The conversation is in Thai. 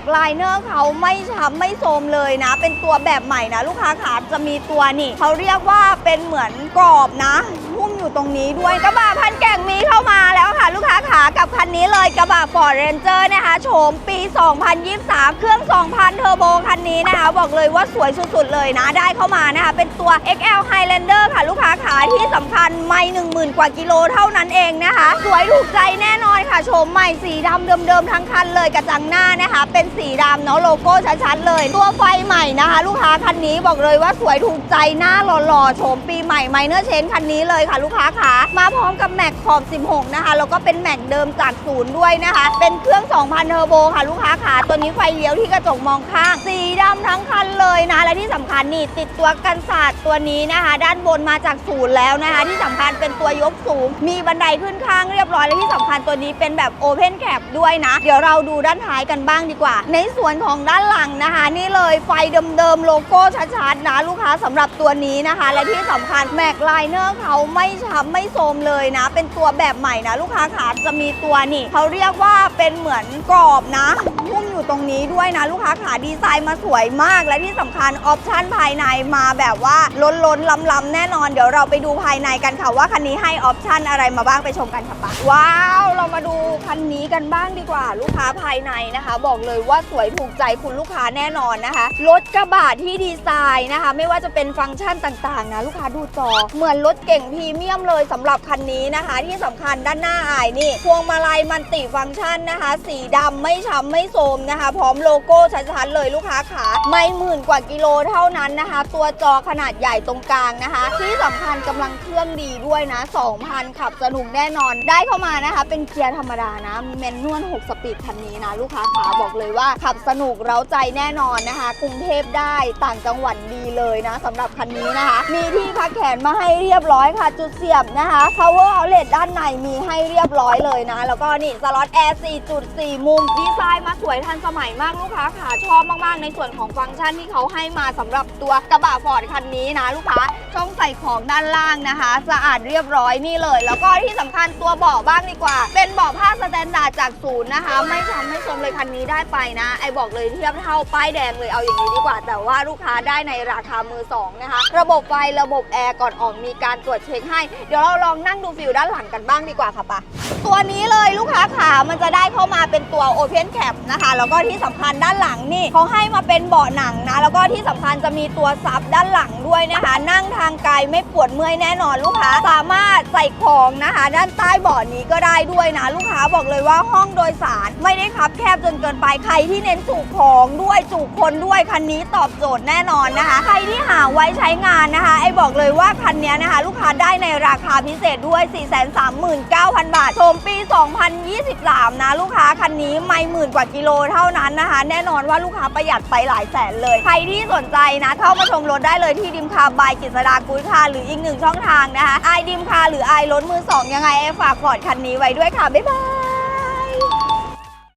กไลเนอร์เขาไม่ช้ำไม่โทมเลยนะ เป็นตัวแบบใหม่นะ ลูกค้าขาจะมีตัวนี่เขาเรียกว่าเป็นเหมือนกรอบนะหุ้มอยู่ตรงนี้ด้วยกระบะพันแก่งมีเข้ามาแล้วค่ะ ลูกค้าขากับคันนี้เลยกระบะ Ford Ranger นะคะโฉมปี 2023 เครื่อง 2,000 เทอร์โบคันนี้นะคะ บอกเลยว่าสวยสุดๆเลยนะได้เข้ามานะคะ เป็นตัว XL Highlander ค่ะ ลูกค้าขาที่สำคัญไม่10,000 กว่ากิโลเท่านั้นเองนะคะ สวยถูกใจแน่ ค่ะโฉมใหม่สีดำเดิมๆทั้งคันเลยกระจังหน้านะคะ เป็นสีดำเนาะโลโก้ชัดๆเลย ตัวไฟใหม่นะคะ ลูกค้าคันนี้บอกเลยว่าสวยถูกใจหน้าหล่อๆโฉมปีใหม่ไมเนอร์เชนคันนี้เลยค่ะลูกค้าขามาพร้อมกับแม็กขอบ 16 นะคะแล้วก็เป็นแม็กเดิมจากศูนย์ด้วยนะคะ เป็นเครื่อง 2,000 เทอร์โบค่ะลูกค้าขาตัวนี้ไฟเลี้ยวที่กระจกมองข้าง สีดำทั้งคันเลยนะ และที่สำคัญนี่ติดตัวกันศาสตร์ตัวนี้นะคะ ด้านบนมาจากศูนย์แล้วนะคะ ที่สำคัญเป็นตัวยกสูง มีบันไดขึ้นข้างเรียบร้อยและที่สำคัญตัวนี้เป็น็นแบบโอเพนแคปด้วยนะ เดี๋ยวเราดูด้านท้ายกันบ้างดีกว่า ในส่วนของด้านหลังนะคะ นี่เลยไฟเดิมๆโลโก้ชัดๆนะลูกค้าสำหรับตัวนี้นะคะ และที่สำคัญแม็กไลเนอร์เขาไม่ช้ำไม่โทมเลยนะ เป็นตัวแบบใหม่นะ ลูกค้าขาจะมีตัวนี่เขาเรียกว่าเป็นเหมือนกรอบนะหุ้มอยู่ตรงนี้ด้วยนะลูกค้าขาดีไซน์มาสวยมาก และที่สำคัญออปชั่นภายในมาแบบว่าล้นล้นๆล้ำแน่นอนเดี๋ยวเราไปดูภายในกันค่ะว่าคันนี้ให้ออปชั่นอะไรมาบ้างไปชมกันค่ะปะว้าว เรามาดูคันนี้กันบ้างดีกว่า ลูกค้าภายในนะคะ บอกเลยว่าสวยถูกใจคุณลูกค้าแน่นอนนะคะรถกระบะที่ดีไซน์นะคะ ไม่ว่าจะเป็นฟังก์ชันต่างๆนะลูกค้าดูจอ เหมือนรถเก่งพรีเมียมเลยสำหรับคันนี้นะคะ ที่สำคัญด้านหน้าอายนี่พวงมาลัยมันติฟังก์ชันนะคะ สีดำไม่ช้ำไม่โทรมนะคะ พร้อมโลโก้ชัดๆเลยลูกค้าขาไม่หมื่นกว่ากิโลเท่านั้นนะคะ ตัวจอขนาดใหญ่ตรงกลางนะคะ ที่สำคัญกำลังเครื่องดีด้วยนะ 2,000 ขับสนุกแน่นอน ได้เข้ามานะคะ เป็นเกียร์ธรรมดานะแมนนวล 6 สปีดคันนี้นะ ลูกค้าขาบอกเลยว่าขับสนุกเร้าใจแน่นอนนะคะ กรุงเทพได้ต่างจังหวัดดีเลยนะสำหรับคันนี้นะคะ มีที่พักแขนมาให้เรียบร้อยค่ะ จุดเสียบนะคะ power outlet ด้านในมีให้เรียบร้อยเลยนะ แล้วก็นี่สล็อตแอร์4.4 มุมดีไซน์มาสวยทันสมัยมากลูกค้าขาชอบมากๆ ในส่วนของฟังก์ชันที่เขาให้มาสำหรับตัวกระบะฟอร์ดคันนี้นะลูกค้าช่องใส่ของด้านล่างนะคะ สะอาดเรียบร้อยนี่เลย แล้วก็ที่สำคัญตัวเบาะบ้างดีกว่า เป็นเบาะผ้าสแตนดาร์ดจากศูนย์นะคะ ไม่ช้ำไม่ชมเลยคันนี้ได้ไปนะ ไอบอกเลยเทียบเท่าป้ายแดงเลยเอาอย่างนี้ดีกว่า แต่ว่าลูกค้าได้ในราคามือสองนะคะ ระบบไฟระบบแอร์ก่อนออกมีการตรวจเช็คให้ เดี๋ยวเราลองนั่งดูฟิลด้านหลังกันบ้างดีกว่าค่ะปะตัวนี้เลยลูกค้าขามันจะได้เข้ามาเป็นตัว Open Cap นะคะแล้วก็ที่สำคัญด้านหลังนี่เขาให้มาเป็นเบาะหนังนะ แล้วก็ที่สำคัญจะมีตัวซับด้านหลังด้วยนะคะ นั่งทางไกลไม่ปวดเมื่อยแน่นอนลูกค้า สามารถใส่ของนะคะ ด้านใต้เบาะนี้ก็ได้ด้วยนะ ลูกค้าบอกเลยว่าห้องโดยสารไม่ได้คับแคบจนเกินไปใครที่เน้นจุของด้วยจุคนด้วยคันนี้ตอบโจทย์แน่นอนนะคะ ใครที่หาไว้ใช้งานนะคะไอ้บอกเลยว่าคันนี้นะคะ ลูกค้าได้ในราคาพิเศษด้วย 439,000 บาทชมปี 2023 นะ ลูกค้าคันนี้ไม่หมื่นกว่ากิโลเท่านั้นนะคะ แน่นอนว่าลูกค้าประหยัดไปหลายแสนเลย ใครที่สนใจนะ เข้ามาชมรถได้เลยที่ดิมคาบายกิษดากุ้ยคาหรืออีกหนึ่งช่องทางนะคะไอดิมคาหรือไอรถมือสองยังไงฝากกอดคันนี้ไว้ด้วยค่ะบ๊ายบาย